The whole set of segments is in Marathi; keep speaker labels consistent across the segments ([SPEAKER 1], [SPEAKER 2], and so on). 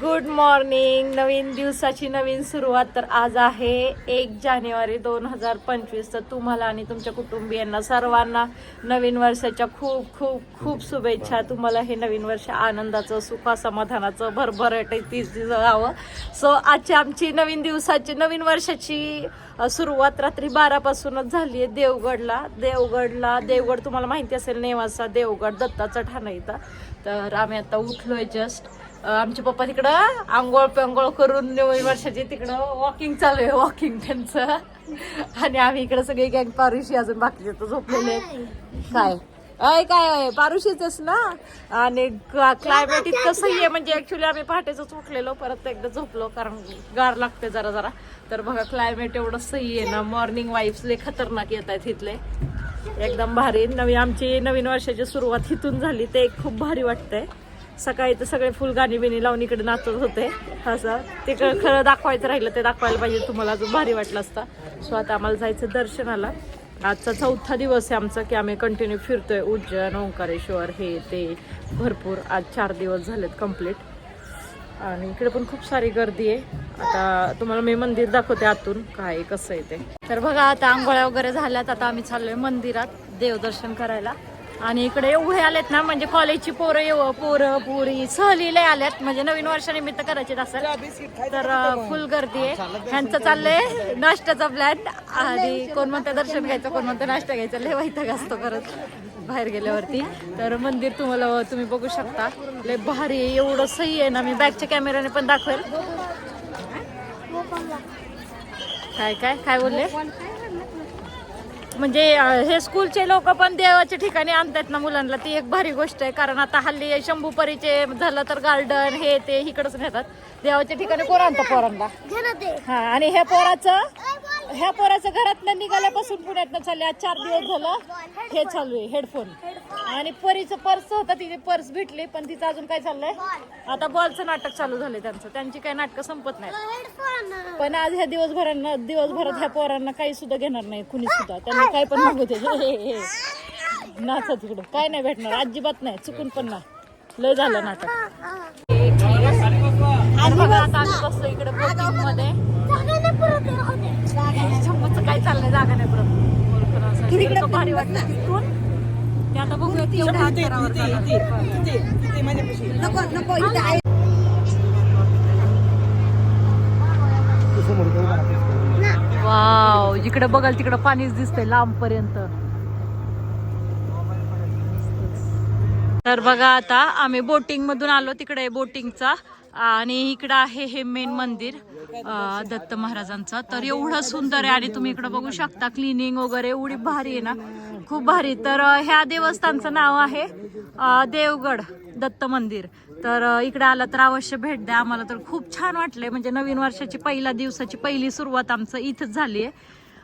[SPEAKER 1] गुड मॉर्निंग नवीन दिवसाची नवीन सुरुवात तर आज आहे एक जानेवारी दोन हजार पंचवीस. तर तुम्हाला आणि तुमच्या कुटुंबियांना सर्वांना नवीन वर्षाच्या खूप खूप खूप शुभेच्छा. तुम्हाला हे नवीन वर्ष आनंदाचं सुखासमाधानाचं समाधानाचं जावं सो आजची आमची नवीन दिवसाची नवीन वर्षाची सुरुवात रात्री बारापासूनच झाली आहे देवगडला. देवगडला देवगड तुम्हाला माहिती असेल नेवासा देवगड दत्ताचा ठाणा इथं. तर आम्ही आता उठलोय जस्ट आमचे पप्पा तिकडं आंघोळ पंघोळ करून नवीन वर्षाची तिकडं वॉकिंग चालू आहे वॉकिंग त्यांचं. आणि आम्ही इकडे सगळे गँग पारुशी अजून बाकीचे तर झोपलेले काय? अय काय आहे पारुशीच ना? आणि क्लायमेट इतकं सही आहे म्हणजे ऍक्च्युली आम्ही पहाटेच उठलेलो परत एकदा झोपलो कारण गार लागते जरा जरा. तर बघा क्लायमेट एवढं सही आहे ना. मॉर्निंग वाईफ्स लय खतरनाक येत आहेत इथले. एकदम भारी. नवीन आमची नवीन वर्षाची सुरुवात इथून झाली ते एक खूप भारी वाटतंय. सकाळी तर सगळे फुल गाणी बिणी लावून इकडे नाचत होते. असं. ते खरं दाखवायचं राहिलं ते दाखवायला पाहिजे तुम्हाला अजून भारी वाटलं असतं. सो आता आम्हाला जायचं दर्शनाला. आजचा चौथा दिवस आहे आमचा की आम्ही कंटिन्यू फिरतोय. उज्जैन ओंकारेश्वर हे ते भरपूर. आज चार दिवस झालेत कंप्लीट आणि इकडे पण खूप सारी गर्दी आहे. आता तुम्हाला मी मंदिर दाखवते आतून. काय आहे, कसं आहे ते. तर बघा आता आंघोळ्या वगैरे झाल्यात. आता आम्ही चाललोय मंदिरात. देवदर्शन करायला. आणि इकडे एवढे आलेत ना म्हणजे कॉलेजची पोरं येव पोरं पुरी सहलीला आल्यात. म्हणजे नवीन वर्षानिमित्त करायचे असेल तर फुल गर्दी आहे. ह्यांचं चाललंय नाश्त्याचा प्लॅन आणि कोण म्हणतं दर्शन घ्यायचं कोण म्हणतं नाश्ता घ्यायचा. लय वैताग असतो परत बाहेर गेल्यावरती. तर मंदिर तुम्हाला तुम्ही बघू शकता. लय भारी आहे, एवढं सही आहे ना. मी बॅगच्या कॅमेऱ्याने पण दाखवेल. काय काय? काय बोलले? म्हणजे हे स्कूलचे लोक पण देवाच्या ठिकाणी आणतात ना मुलांना. ती एक भारी गोष्ट आहे कारण आता हल्ली शंभू परीचे झालं तर गार्डन हे ते इकडच नेतात. देवाच्या ठिकाणी कोण आणतं पोरांना? हा आणि ह्या पोराचं? ह्या पोराचं घरातनं निघाल्यापासून पुण्यातनं चालले आज चार दिवस झालं. हे चालू आहे हेडफोन. आणि परीचं पर्स होतं तिथे पर्स भेटली पण तिचं अजून काय चाललंय? आता बॉलचं नाटक चालू झालंय त्यांचं. त्यांची काही नाटकं संपत नाही पण आज ह्या दिवसभरांना दिवसभरात ह्या पोरांना काही सुद्धा घेणार नाही कुणी सुद्धा. त्यांना काय पण मागू. नाचा तिकडं काय नाही भेटणार. अजिबात नाही. चुकून पण नाही. लय झालं नाटक. आणि बघा आता आम्ही बसलो इकडे मध्ये. काय चाललंय जागा नाही परत भारी तिथून ते आता बघूया वाव जिकडे बघाल तिकडे पाणीच दिसतंय लांब पर्यंत तर बघा आता आम्ही बोटिंग मधून आलो तिकडे बोटिंगचा आणि इकडं आहे हे मेन मंदिर दत्त महाराजांचं. तर एवढं सुंदर आहे आणि तुम्ही इकडं बघू शकता क्लिनिंग वगैरे एवढी भारी आहे ना. खूप भारी तर ह्या देवस्थानचं नाव आहे देवगड दत्त मंदिर. तर इकडे आलं तर अवश्य भेट द्या. आम्हाला तर खूप छान वाटलंय. म्हणजे नवीन वर्षाची पहिल्या दिवसाची पहिली सुरुवात आमचं इथंच झाली आहे.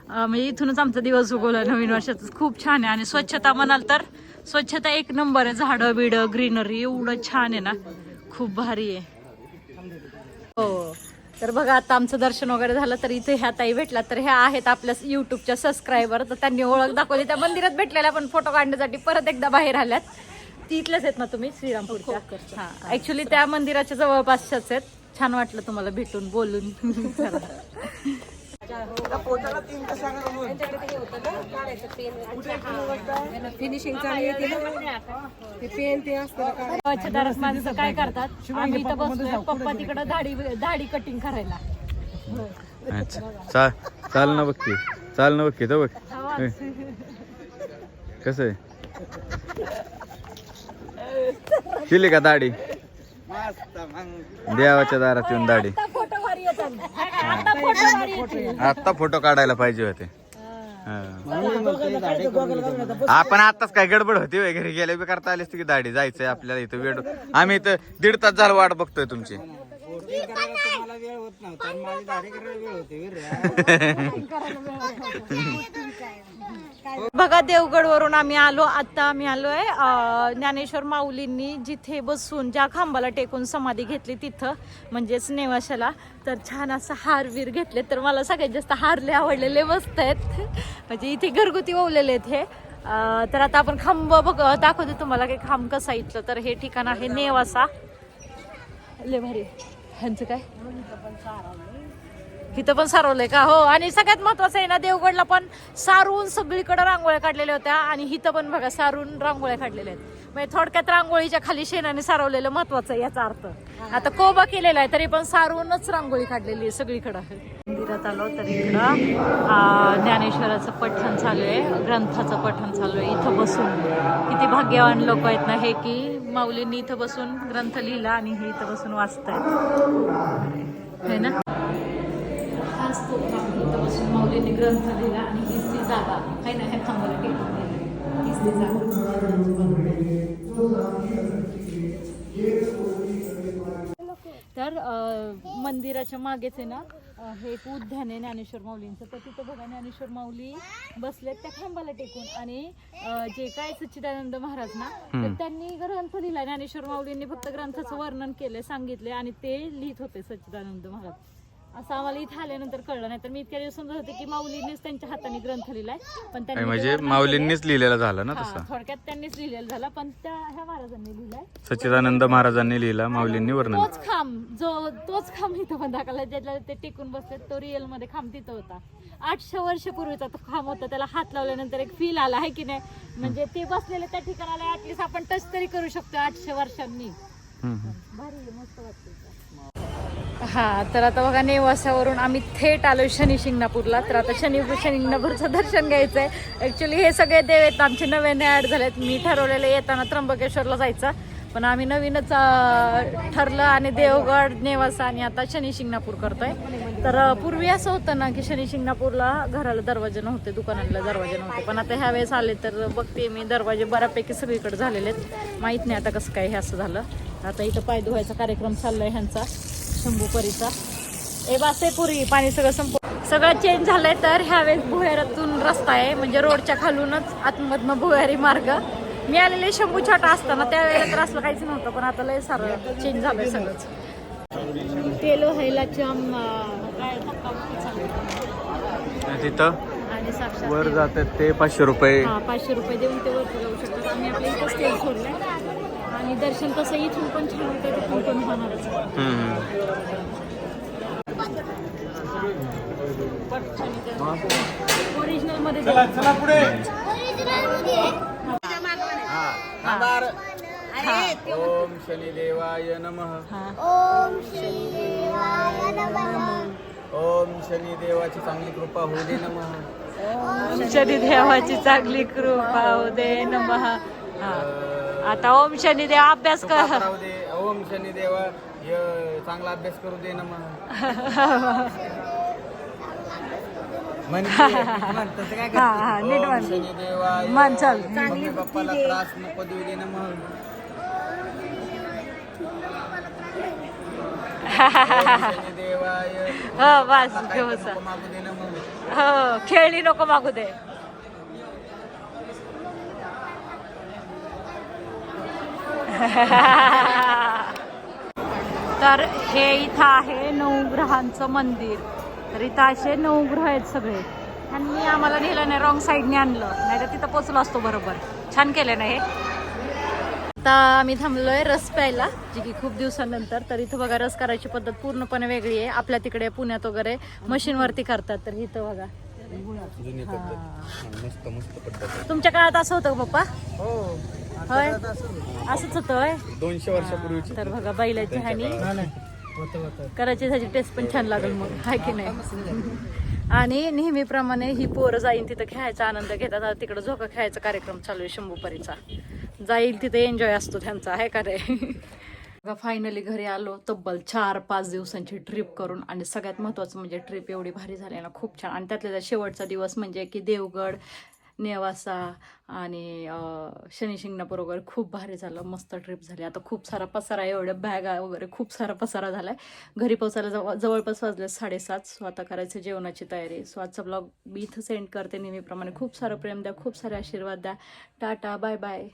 [SPEAKER 1] म्हणजे इथूनच आमचा दिवस उगवला नवीन वर्षाचं खूप छान आहे. आणि स्वच्छता म्हणाल तर स्वच्छता एक नंबर आहे. झाडं बिडं ग्रीनरी एवढं छान आहे ना. खूप भारी आहे. हो. तर बघा आता आमचं दर्शन वगैरे झालं तर इथे ह्या ताई भेटला तर ह्या आहेत आपल्या युट्यूबच्या सबस्क्रायबर तर त्यांनी ओळख दाखवली. त्या मंदिरात भेटलेल्या पण फोटो काढण्यासाठी परत एकदा बाहेर आल्यात. ती इथल्याच आहेत ना तुम्ही? श्रीरामपूरच्या? हा ऍक्च्युली त्या मंदिराच्या जवळपासच्याच आहेत. छान वाटलं तुम्हाला भेटून बोलून. माणसं काय करतात? आम्ही इथं पप्पा तिकडं दाढी दाढी कटिंग करायला.
[SPEAKER 2] अच्छा. चाल चाल ना बघ की. चाल ना बघ की तो बघ. कसं आहे? केली का दाढी? देवाच्या दारात येऊन दाढी.
[SPEAKER 1] आता फोटो
[SPEAKER 2] काढायला पाहिजे होते. आपण आताच काय गडबड होती वय घरी गेले बी करता आलीस की दाढी जायचंय आपल्याला इथं वेळ आम्ही इथं दीड तास झालं वाट बघतोय तुमची.
[SPEAKER 1] बघा देवगड वरून आम्ही आलो आता आम्ही आलोय अं, ज्ञानेश्वर माऊलींनी जिथे बसून ज्या खांबाला टेकून समाधी घेतली तिथं म्हणजेच नेवाशाला. तर छान असं हारवीर घेतले तर मला सगळ्यात जास्त हारले आवडलेले मस्त आहेत. म्हणजे इथे घरगुती ओवलेले आहेत हे. अं, तर आता आपण खांब बघ दाखवते तुम्हाला की खांब कसा इथलं. तर हे ठिकाण आहे नेवासा. लय भारी ह्यांचं काय? इथं पण सारवलंय का? हो आणि सगळ्यात महत्वाचं आहे ना देवगडला पण सारून सगळीकडे रांगोळ्या काढलेल्या होत्या. आणि इथं पण बघा सारून रांगोळ्या काढलेल्या आहेत. म्हणजे थोडक्यात रांगोळीच्या खाली शेणाने सारवलेलं महत्वाचं आहे याचा अर्थ. आता कोबा केलेला आहे तरी पण सारूनच रांगोळी काढलेली आहे सगळीकडं. मंदिरात आलो तर इकडं ज्ञानेश्वराचं पठण चालू आहे ग्रंथाचं पठण चालू आहे इथं बसून. किती भाग्यवान लोक आहेत ना हे की माऊलींनी इथं बसून ग्रंथ लिहिला आणि हे इथं बसून वाचत है ना? हाच तो इथं बसून माऊलींनी ग्रंथ लिहिला आणि हीच ती जागा. आहे ना? ह्या थांबवलं टेकून दिलं हीच ती जागा. तर मंदिराच्या मागेच आहे ना हे एक उद्यान आहे ज्ञानेश्वर माऊलींचं. तर तिथं बघा ज्ञानेश्वर माऊली बसलेत त्या खांबाला टेकून. आणि अं, जे काय सच्चिदानंद महाराज ना तर त्यांनी ग्रंथ लिहिला. ज्ञानेश्वर माऊलींनी फक्त ग्रंथाचं वर्णन केले सांगितले आणि ते लिहित होते सच्चिदानंद महाराज. असं आम्हाला इथे आल्यानंतर कळलं नाही. तर मी इतक्या दिवस समजत होते की माऊलींनीच त्यांच्या हाताने ग्रंथ लिहिलाय. पण त्यांनी
[SPEAKER 2] म्हणजे माऊलींनीच लिहिलेलं झालं ना.
[SPEAKER 1] हा,
[SPEAKER 2] तसं
[SPEAKER 1] थोडक्यात त्यांनीच लिहिलेलं झालं. पण त्या ह्या महाराजांनी लिहिलाय.
[SPEAKER 2] सच्चिदानंद महाराजांनी लिहिला माऊलींनी वर्णन.
[SPEAKER 1] तोच खांब जो तोच खांब इथं पण दाखवला. ज्याला ते टिकून बसले तो रिअलमध्ये खांब तिथं होता. आठशे वर्षपूर्वीचा तो खांब होता. त्याला हात लावल्यानंतर एक फील आला आहे की नाही? म्हणजे ते बसलेले त्या ठिकाणाला ऍटलीस्ट आपण टच तरी करू शकतो आठशे वर्षांनी.
[SPEAKER 2] हम्म, हम्म.
[SPEAKER 1] भारी आहे, मस्त वाटतं हा तर आता बघा नेवासावरून आम्ही थेट आलो शनी शिंगणापूरला. तर आता शनी शिंगणापूरचं दर्शन घ्यायचं आहे ॲक्च्युली हे सगळे देव आहेत. आमचे नव्याने ॲड झालेत. मी ठरवलेलं येताना त्र्यंबकेश्वरला जायचं. पण आम्ही नवीनच ठरलं आणि देवगड नेवासा आणि आता शनी शिंगणापूर करतोय. तर पूर्वी असं होतं ना की शनी शिंगणापूरला घराला दरवाजे नव्हते दुकानाला दरवाजे नव्हते. पण आता ह्या वेळेस आले तर बघते मी दरवाजे बऱ्यापैकी सगळीकडे झालेले आहेत माहीत नाही आता कसं काय हे असं झालं. आता इथं पाय धुवायचा कार्यक्रम चाललाय ह्यांचा. शंभूपरीचा ए बासे पुरी पाणी सगळं संप सगळं चेंज झालंय तर ह्यावेळेस भुयारातून रस्ता आहे. म्हणजे रोडच्या खालूनच आतमधनं भुयारी मार्ग. मी आलेले शंभू छोटा असताना त्यावेळेला तर असलं काहीच नव्हतं पण आता लय सारं चेंज झालंय सगळंच. तेलो आहे.
[SPEAKER 2] आणि तिथं
[SPEAKER 1] आणि साक्षात
[SPEAKER 2] वर जातात ते पाचशे रुपये.
[SPEAKER 1] हा पाचशे रुपये देऊन ते वरती जाऊ शकतात. आम्ही आपल्या इथं सोडलंय. आणि दर्शन कसं इथून पण छान होतं तिथून पण होणारच. ओरिजिनलमध्ये
[SPEAKER 2] ओम शनिदेवाय नमः.
[SPEAKER 1] हा.
[SPEAKER 2] ओम शनिदेवाची चांगली कृपा होऊ दे नमः.
[SPEAKER 1] ओम शनी देवाची चांगली कृपा हो दे नमः. आता ओम शनी देव अभ्यास कर.
[SPEAKER 2] राहू दे. ओम शनिदेवा य- चांगला अभ्यास करू दे नमः म्हणजे तसं काय
[SPEAKER 1] हा हा नीट
[SPEAKER 2] ओम
[SPEAKER 1] म्हण
[SPEAKER 2] शनिदेवाय
[SPEAKER 1] म्हण चल.
[SPEAKER 2] मम्मी पप्पाला त्रास नको देऊ दे ओम शनिदेवाय
[SPEAKER 1] हो बस घेऊ
[SPEAKER 2] मागू दे
[SPEAKER 1] हो खेळणी नको मागू दे. तर हे इथं आहे नवग्रहांचं मंदिर. तर इथं असे नवग्रह आहेत सगळे. आणि आम्हाला नेलं नाही रॉंग साईडने आणलं. नाही तर तिथं पोचलो असतो बरोबर. छान केलं ना हे? आता आम्ही थांबलोय रस प्यायला जी की खूप दिवसानंतर. तर इथं बघा रस करायची पद्धत पूर्णपणे वेगळी आहे. आपल्या तिकडे पुण्यात वगैरे मशीनवरती करतात. तर इथं बघा.
[SPEAKER 2] जुनी पद्धत मस्त मस्त पद्धत
[SPEAKER 1] तुमच्या काळात असं होतं का पप्पा?
[SPEAKER 2] हो
[SPEAKER 1] होय? असंच होतं होय?
[SPEAKER 2] दोनशे वर्षापूर्वीची.
[SPEAKER 1] तर बघा बैलाची हानी. करायची त्याची टेस्ट पण छान लागेल मग हाय की नाही? आणि नेहमीप्रमाणे ही पोरं जाईन तिथं खेळायचा आनंद घेतात. आता तिकडं झोका खेळायचा कार्यक्रम चालू आहे शंभूपरीचा. जाईल तिथे एन्जॉय असतो त्यांचा आहे का रे फायनली घरी आलो तब्बल चार पाच दिवसांची ट्रिप करून आणि सगळ्यात महत्त्वाचं म्हणजे ट्रिप एवढी भारी झाली ना खूप छान. आणि त्यातल्या शेवटचा दिवस म्हणजे की देवगड नेवासा आणि शनिशिंगणापूर वगैरे खूप भारी झालं. मस्त ट्रिप झाली. आता खूप सारा पसारा आहे, एवढ्या बॅगा वगैरे खूप सारा पसारा झाला आहे घरी पोचायला जवळ जवळपास वाजले साडेसात. सो आता करायचं जेवणाची तयारी. सो आजचा ब्लॉग मी इथं सेंड करते नेहमीप्रमाणे. खूप सारं प्रेम द्या खूप सारे आशीर्वाद द्या. Tata bye bye